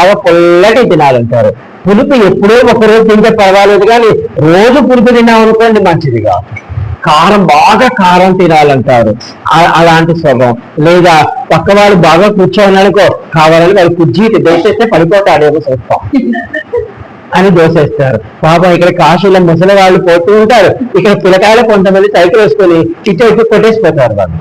అవ పొల్లటి తినాలంటారు పులుపు ఎప్పుడో ఒకరోజు తింటే పర్వాలేదు కానీ రోజు పులుపు తిన్నాం అనుకోండి మంచిది కాదు కారం బాగా కారం తినాలంటారు. అలాంటి స్వభావం. లేదా పక్క వాళ్ళు బాగా కూర్చోవాలనుకో కావాలని వాళ్ళు కుర్జీ దోసేస్తే పడిపోతాడేమో స్వభావం అని దోసేస్తారు. పాపం ఇక్కడ కాశీలో ముసలి వాళ్ళు పోతూ ఉంటారు. ఇక్కడ పిల్లకాయలు కొంతమంది సైకిల్ వేసుకొని చిట్ట ఇటు కొట్టేసిపోతారు వాళ్ళు.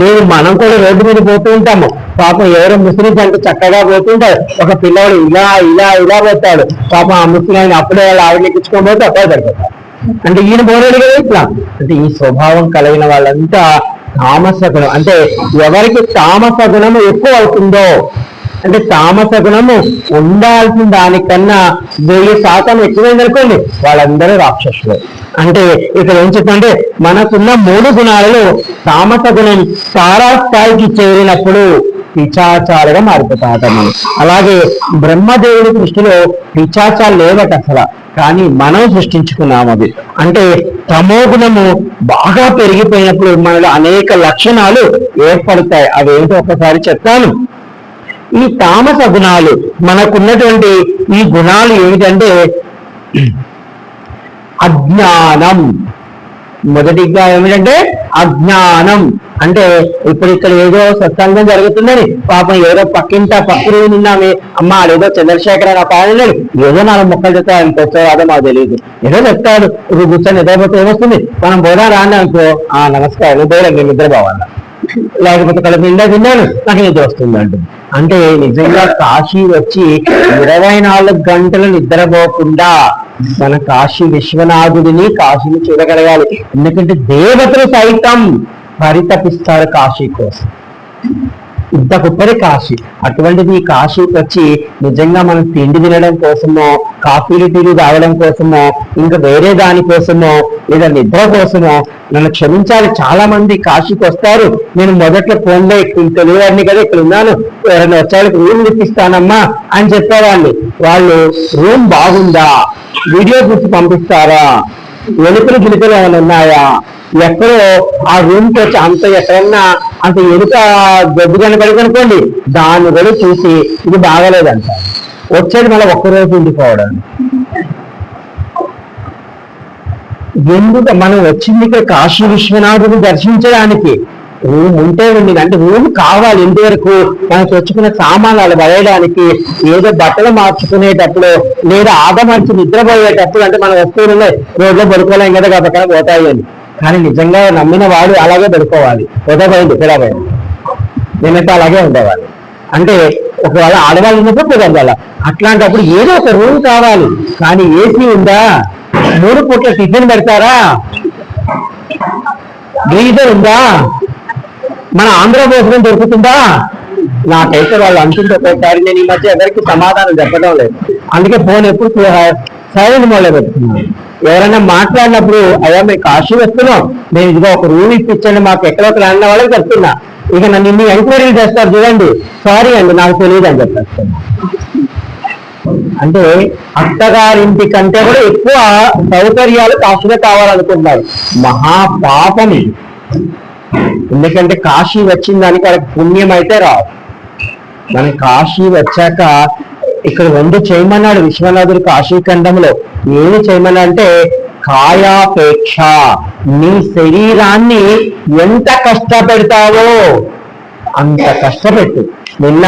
లేదు మనం కూడా రోడ్డు మీద పోతూ ఉంటాము. పాపం ఎవరు ముస్లిమ్స్ అంటే చక్కగా పోతుంటే ఒక పిల్లవాడు ఇలా ఇలా ఇలా పోతాడు. పాపం ఆ ముస్లిం ఆయన అప్పుడే వాళ్ళు ఆవిడ ఎక్కించుకొని పోతే అప్పుడే పడిపోతారు అంటే ఈయన పోరాడు కదా ఇట్లా. అంటే ఈ స్వభావం కలిగిన వాళ్ళంతా తామస గుణం అంటే ఎవరికి తామస గుణము ఎక్కువ అవుతుందో అంటే తామస గుణము ఉండాల్సిన దానికన్నా వెయ్యి శాతం ఎక్కువైందనుకోండి వాళ్ళందరూ రాక్షసులు. అంటే ఇక్కడ ఏం చెప్పంటే మనకున్న మూడు గుణాలలో తామస గుణం తారా స్థాయికి చేరినప్పుడు పిచాచాలుగా మారిపోతాట మనం అలాగే బ్రహ్మదేవుడి దృష్టిలో పిచాచాలు లేవట అసలు కానీ మనం సృష్టించుకున్నాం అది. అంటే తమో గుణము బాగా పెరిగిపోయినప్పుడు మనలో అనేక లక్షణాలు ఏర్పడతాయి. అవి ఏంటో ఒకసారి చెప్తాను. ఈ తామస గుణాలు మనకున్నటువంటి ఈ గుణాలు ఏమిటంటే అజ్ఞానం. మొదటిగా ఏమిటంటే అజ్ఞానం. అంటే ఇప్పుడు ఇక్కడ ఏదో సత్సంగం జరుగుతుందని పాపం ఏదో పక్కింట పక్కన నిన్నామే అమ్మ ఆడేదో చంద్రశేఖర నా పాలన ఏదో నాలుగు మొక్కలు చెప్తా ఎంత వచ్చారో మాకు తెలియదు ఏదో చెప్తాడు. ఇప్పుడు కూర్చొని నిద్రపోతే ఏమొస్తుంది? మనం పోదా రాని అనుకో ఆ నమస్కారం నిద్ర నేను నిద్రపోవాలా లేకపోతే కళ్ళ నిండా తిన్నాను నాకు నిద్ర వస్తుంది అంటుంది. అంటే నిజంగా కాశీ వచ్చి ఇరవై నాలుగు గంటలు నిద్రపోకుండా మన కాశీ విశ్వనాథుడిని కాశీని చూడగలగాలి. ఎందుకంటే దేవతలు సైతం పరితపిస్తారు కాశీ కోసం. ఇంత గొప్పది కాశీ. అటువంటిది ఈ కాశీకి వచ్చి నిజంగా మనం తిండి తినడం కోసమో కాఫీలు టీలు తాగడం కోసమో ఇంకా వేరే దాని కోసమో లేదా నిద్ర కోసమో నన్ను క్షమించాలి చాలా మంది కాశీకి వస్తారు. నేను మొదట్లో ఫోన్లో తెలియవాడిని కదా ఇక్కడ ఉన్నాను. ఎవరైనా వచ్చారు రూమ్ ఇప్పిస్తానమ్మా అని చెప్పేవాళ్ళు. వాళ్ళు రూమ్ బాగుందా? వీడియో గుర్తు పంపిస్తారా? వెలుపులు గిలుపులు ఏమైనా ఉన్నాయా? ఎక్కడో ఆ రూమ్కి వచ్చి అంత ఎక్కడన్నా అంత ఎరుక దెబ్బ కనపడి అనుకోండి దాన్ని కూడా చూసి ఇది బాగలేదంట. వచ్చేది మళ్ళీ ఒక్కరోజు ఉండిపోవడం. ఎందుకు మనం వచ్చింది ఇక్కడ కాశీ విశ్వనాథుని దర్శించడానికి? రూమ్ ఉంటే ఉండింది అంటే రూమ్ కావాలి ఇంతవరకు. మనం తెచ్చుకున్న సామాన్లు వేయడానికి ఏదో బట్టలు మార్చుకునేటప్పుడు లేదా ఆదమర్చి నిద్రపోయేటప్పుడు అంటే మన వస్తువులు రోడ్లో పడుకోలేం కదా కాబట్టి పోతాయి అని. కానీ నిజంగా నమ్మిన వాడు అలాగే పడుకోవాలి. పోతే ఇక్కడ నేనైతే అలాగే ఉండేవాళ్ళు అంటే ఒకవేళ ఆడవాళ్ళు ఉన్నప్పుడు కుదరదాల అట్లాంటప్పుడు ఏదో ఒక రూమ్ కావాలి. కానీ ఏసీ ఉందా? మూడు పూట్ల టిఫిన్ పెడతారా? గ్రీజర్ ఉందా? మన ఆంధ్ర భోజనం దొరుకుతుందా? నాకైతే వాళ్ళు అంటుంటే ఒక్కొక్కసారి నేను ఈ మధ్య ఎవరికి సమాధానం చెప్పడం లేదు. అందుకే ఫోన్ ఎప్పుడు సైలెంట్ మోడ్లో పెట్టుకున్నాను. ఎవరైనా మాట్లాడినప్పుడు అయ్యా మేము కాశీ వస్తున్నాం నేను ఇదిగో ఒక రూమ్ ఇప్పించండి మాకు ఎక్కడ ఒక అన్న వాళ్ళకి చెప్తున్నా. ఇక నన్ను ఇన్ని ఎంక్వైరీలు చేస్తారు చూడండి. సారీ అండి నాకు తెలియదు అని చెప్పేస్తున్నా అంటే అత్తగారింటి కంటే కూడా ఎక్కువ సౌకర్యాలు కాశీలో కావాలనుకుంటున్నారు. మహా ఇది. ఎందుకంటే కాశీ వచ్చిన దానికి వాళ్ళకి పుణ్యం అయితే రావు మనం కాశీ వచ్చాక ఇక్కడ రెండు చేయమన్నాడు విశ్వనాథుడు కాశీ ఖండంలో ఏమి చేయమన్నా అంటే కాయాపేక్ష. నీ శరీరాన్ని ఎంత కష్టపెడతావో అంత కష్టపెట్టు. నిన్న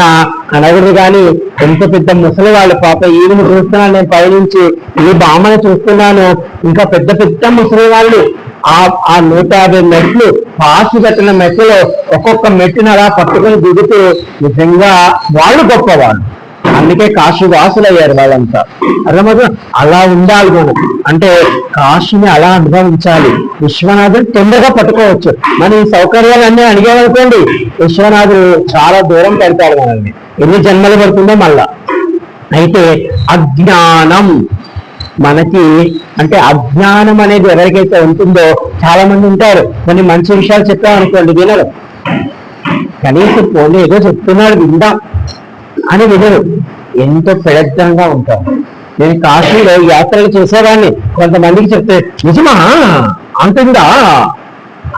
అనగుడు గాని ఎంత పెద్ద ముసలి వాళ్ళు పాప ఈవిని చూస్తున్నాను నేను పయనించి ఈ బామ్మని చూస్తున్నాను. ఇంకా పెద్ద పెద్ద ముసలి వాళ్ళు ఆ ఆ నూట యాభై మెట్లు పాసు కట్టిన మెట్లలో ఒక్కొక్క మెట్టునలా పట్టుకుని పట్టుకొని దిగుతూ నిజంగా వాళ్ళు గొప్పవాళ్ళు. అందుకే కాశు వాసులు అయ్యారు వాళ్ళంతా అర్థమవుతుంది అలా ఉండాలి మనం అంటే కాశుని అలా అనుభవించాలి. విశ్వనాథుడు తొందరగా పట్టుకోవచ్చు. మన ఈ సౌకర్యాలన్నీ అడిగామనుకోండి విశ్వనాథుడు చాలా దూరం పెడతాడు మనల్ని. ఎన్ని జన్మలు పడుతుందో మళ్ళా. అయితే అజ్ఞానం మనకి అంటే అజ్ఞానం అనేది ఎవరికైతే ఉంటుందో చాలా మంది ఉంటారు. కొన్ని మంచి విషయాలు చెప్పామనుకోండి వినరు. కనీసం పోనీ ఏదో చెప్తున్నాడు విందాం. అని వినరు. ఎంతో పెడద్దంగా ఉంటారు. నేను కాశీలో యాత్రలు చేసేవాడిని. కొంతమందికి చెప్తే నిజమా? అంటుందా?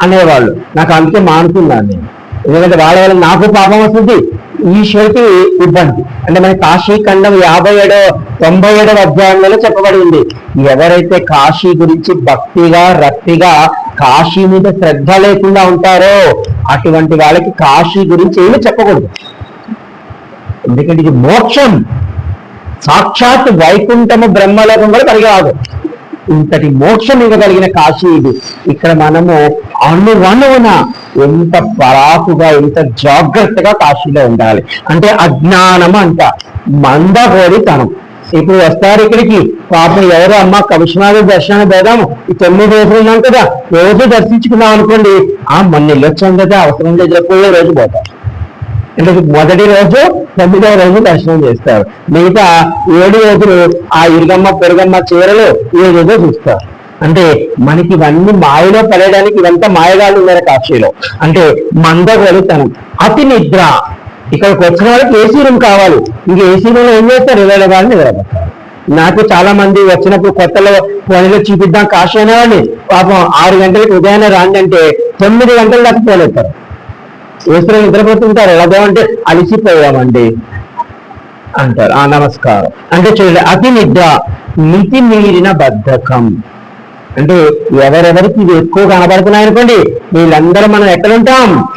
అనేవాళ్ళు. నాకు అందుకే మానుకున్నాను నేను. ఎందుకంటే వాళ్ళ వల్ల నాకు పాపం వస్తుంది. ఈశ్వరికి ఇబ్బంది. అంటే మన కాశీ ఖండం యాభై ఏడో తొంభై ఏడవ అధ్యాయంలో చెప్పబడి ఉంది. ఎవరైతే కాశీ గురించి భక్తిగా రక్తిగా కాశీ మీద శ్రద్ధ లేకుండా ఉంటారో అటువంటి వాళ్ళకి కాశీ గురించి ఏమి చెప్పకూడదు. ఎందుకంటే ఇది మోక్షం. సాక్షాత్ వైకుంఠము బ్రహ్మలోకం కూడా కలిగి ఇంతటి మోక్షం ఇవ్వగలిగిన కాశీ ఇది. ఇక్కడ మనము అణువణువున ఎంత పరాకుగా ఎంత జాగ్రత్తగా కాశీలో ఉండాలి. అంటే అజ్ఞానం అంట. మందగోడితనం ఇప్పుడు వస్తారు ఇక్కడికి. పాపం ఎవరు? అమ్మ కమిషనర్ దర్శనాన్ని పోదాము. ఈ తొమ్మిది రోజులు ఉన్నాం కదా. రోజు దర్శించుకున్నాం అనుకోండి. ఆ మొన్న వెళ్ళొచ్చాం కదా. అవసరం లేదు రోజు పోతాం. అంటే మొదటి రోజు తొమ్మిదవ రోజు దర్శనం చేస్తారు. మిగతా ఏడు రోజులు ఆ ఇరుగమ్మ పెరుగమ్మ చీరలు ఏ రోజు చూస్తారు. అంటే మనకి ఇవన్నీ మాయలో పడేయడానికి ఇవంతా మాయగాళ్ళు ఉన్నారు కాశీలో. అంటే మందగలుతనం అతి నిద్ర. ఇక్కడికి వచ్చిన వాళ్ళకి ఏసీ రూమ్ కావాలి. ఇంక ఏసీ రూమ్లో ఏం చేస్తారు? ఇరవై కానీ నిద్రపోతారు. నాకు చాలా మంది వచ్చినప్పుడు కొత్తలో ఫోన్లో చూపిద్దాం కాశీ అనేవాడిని. పాపం ఆరు గంటలకు ఉదయాన్నే రాండి అంటే తొమ్మిది గంటల దాకా పోలేస్తారు ఏసులో నిద్రపోతుంటారు ఎలాగో అంటే అలిసిపోయామండి. అంటారు. ఆ నమస్కారం. అంటే చూడండి అతి నిద్ర మితి మీరిన బద్ధకం. అంటే ఎవరెవరికి ఇవి ఎక్కువ కనబడుతున్నాయి అనుకోండి వీళ్ళందరూ మనం ఎక్కడ ఉంటాం